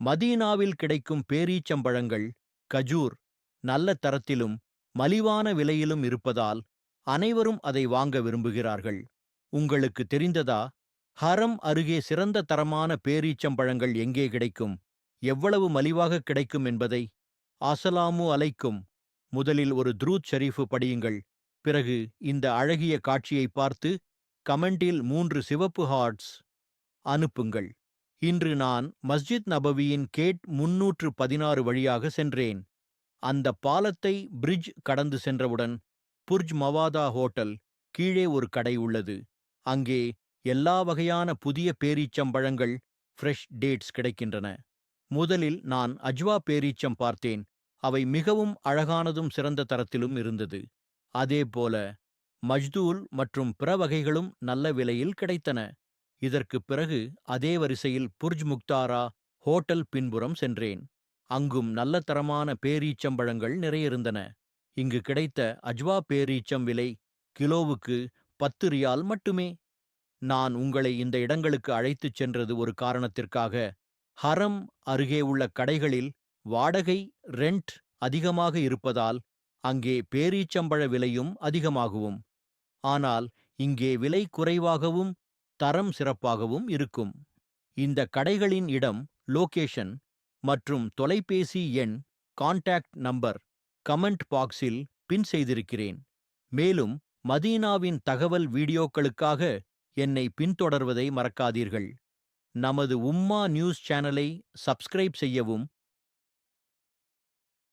மதீனாவில் கிடைக்கும் பேரீச்சம்பழங்கள் கஜூர் நல்ல தரத்திலும் மலிவான விலையிலும் இருப்பதால் அனைவரும் அதை வாங்க விரும்புகிறார்கள். உங்களுக்கு தெரிந்ததா? ஹரம் அருகே சிறந்த தரமான பேரீச்சம்பழங்கள் எங்கே கிடைக்கும்? எவ்வளவு மலிவாக கிடைக்கும் என்பதை? அசலாமு அலைக்கும். முதலில் ஒரு துரூத் ஷரீஃபு படியுங்கள். பிறகு இந்த அழகிய காட்சியை பார்த்து கமெண்டில் மூன்று சிவப்பு ஹார்ட்ஸ் அனுப்புங்கள். இன்று நான் மஸ்ஜித் நபவியின் கேட் முன்னூற்று பதினாறு வழியாக சென்றேன். அந்த பாலத்தை பிரிட்ஜ் கடந்து சென்றவுடன் புர்ஜ் மவாதா ஹோட்டல் கீழே ஒரு கடை உள்ளது. அங்கே எல்லா வகையான புதிய பேரீச்சம்பழங்கள் ஃப்ரெஷ் டேட்ஸ் கிடைக்கின்றன. முதலில் நான் அஜ்வா பேரீச்சம் பார்த்தேன். அவை மிகவும் அழகானதும் சிறந்த தரத்திலும் இருந்தது. அதேபோல மஜ்தூல் மற்றும் பிற வகைகளும் நல்ல விலையில் கிடைத்தன. இதற்குப் பிறகு அதே வரிசையில் புர்ஜ் முக்தாரா ஹோட்டல் பின்புறம் சென்றேன். அங்கும் நல்ல தரமான பேரீச்சம்பழங்கள் நிறைய இருந்தன இங்கு கிடைத்த அஜ்வா பேரீச்சம் விலை கிலோவுக்கு பத்து ரியால் மட்டுமே. நான் உங்களை இந்த இடங்களுக்கு அழைத்துச் சென்றது ஒரு காரணத்திற்காக. ஹரம் அருகே உள்ள கடைகளில் வாடகை ரெண்ட் அதிகமாக இருப்பதால் அங்கே பேரீச்சம்பழ விலையும் அதிகமாகவும். ஆனால் இங்கே விலை குறைவாகவும் தரம் சிறப்பாகவும் இருக்கும். இந்த கடைகளின் இடம் லொகேஷன் மற்றும் தொலைபேசி எண் கான்டாக்ட் நம்பர் கமெண்ட் பாக்ஸில் பின் செய்திருக்கிறேன். மேலும் மதீனாவின் தகவல் வீடியோக்களுக்காக என்னை பின்தொடர்வதை மறக்காதீர்கள். நமது உம்மா நியூஸ் சேனலை சப்ஸ்கிரைப் செய்யவும்